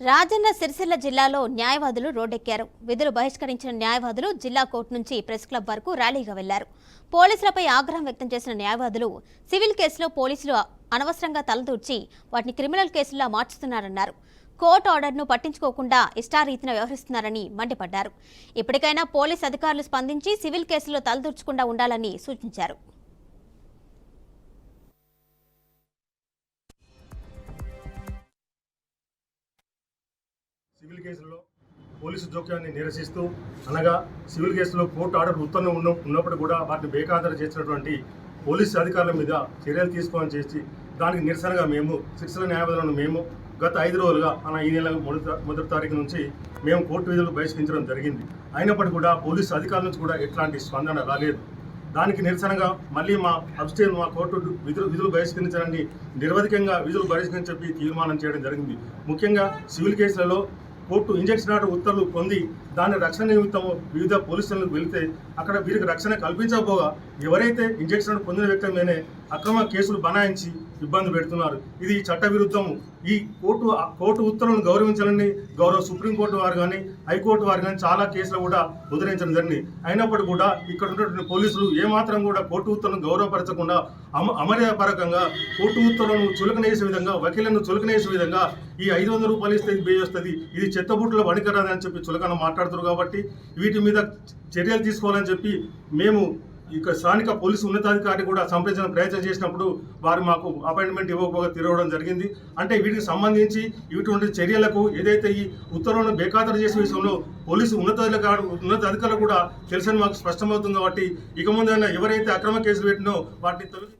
రాజన్న సిరిసిల్ల జిల్లాలో న్యాయవాదులు రోడ్డెక్కారు. విధులు బహిష్కరించిన న్యాయవాదులు జిల్లా కోర్టు నుంచి ప్రెస్ క్లబ్ వరకు ర్యాలీగా వెళ్ళారు. పోలీసులపై ఆగ్రహం వ్యక్తం చేసిన న్యాయవాదులు సివిల్ కేసులో పోలీసులు అనవసరంగా తలదూర్చి వాటిని క్రిమినల్ కేసుల్లా మార్చుతున్నారన్నారు. కోర్టు ఆర్డర్ను పట్టించుకోకుండా ఇష్టారీతిన వ్యవహరిస్తున్నారని మండిపడ్డారు. ఇప్పటికైనా పోలీస్ అధికారులు స్పందించి సివిల్ కేసులో తలదూర్చకుండా ఉండాలని సూచించారు. సివిల్ కేసుల్లో పోలీసు జోక్యాన్ని నిరసిస్తూ అనగా సివిల్ కేసులో కోర్టు ఆర్డర్ ఉత్తర్వు ఉన్న ఉన్నప్పుడు కూడా వాటిని బేఖాతరు చేసినటువంటి పోలీసు అధికారుల మీద చర్యలు తీసుకోవాలని చేసి దానికి నిరసనగా మేము శిక్షణ న్యాయవాదులను మేము గత ఐదు రోజులుగా మన ఈ నెల మొదటి మొదటి తారీఖు నుంచి మేము కోర్టు విధులు బహిష్కరించడం జరిగింది. అయినప్పటికీ కూడా పోలీసు అధికారుల నుంచి కూడా ఎట్లాంటి స్పందన రాలేదు. దానికి నిరసనగా మళ్ళీ మా అబ్స్టేన్ మా కోర్టు విధులు విధులు బహిష్కరించడానికి నిరవధికంగా విధులు బహిష్కరించి చెప్పి తీర్మానం చేయడం జరిగింది. ముఖ్యంగా సివిల్ కేసులలో కోర్టు ఇంజక్షన్ ఆర్డర్ ఉత్తర్వులు పొంది దాని రక్షణ నిమిత్తం వివిధ పోలీసులకు వెళితే అక్కడ వీరికి రక్షణ కల్పించకపోగా ఎవరైతే ఇంజక్షన్ పొందిన వ్యక్తి అక్రమ కేసులు బనాయించి ఇబ్బంది పెడుతున్నారు. ఇది చట్టవిరుద్ధము. ఈ కోర్టు కోర్టు ఉత్తర్వులను గౌరవించాలని గౌరవ సుప్రీంకోర్టు వారు కానీ హైకోర్టు వారు కానీ చాలా కేసులు కూడా ఉదరించడం జరిగింది. అయినప్పటికీ కూడా ఇక్కడ ఉన్నటువంటి పోలీసులు ఏమాత్రం కూడా కోర్టు ఉత్తర్వులను గౌరవపరచకుండా అమ అమర్యాదపరకంగా కోర్టు ఉత్తర్వులను చులకనేసే విధంగా వకీలను చులకనేసే విధంగా ఈ ఐదు వందల రూపాయలు ఇస్తే ఇది బే వస్తుంది. ఇది చెత్తబుట్టలో వణికరాదని చెప్పి చులకన మాట్లాడుతారు కాబట్టి వీటి మీద చర్యలు తీసుకోవాలని చెప్పి మేము ఇక స్థానిక పోలీసు ఉన్నతాధికారి కూడా సంప్రదించిన ప్రయత్నం చేసినప్పుడు వారు మాకు అపాయింట్మెంట్ ఇవ్వకపోగా తిరగడం జరిగింది. అంటే వీటికి సంబంధించి ఇటువంటి చర్యలకు ఏదైతే ఈ ఉత్తర్వులను బేఖాతరు చేసే విషయంలో పోలీసు ఉన్నతాధికారు ఉన్నతాధికారులు కూడా తెలుసని మాకు స్పష్టమవుతుంది కాబట్టి ఇక ముందైనా ఎవరైతే అక్రమ కేసులు పెట్టినో వాటిని తొలగి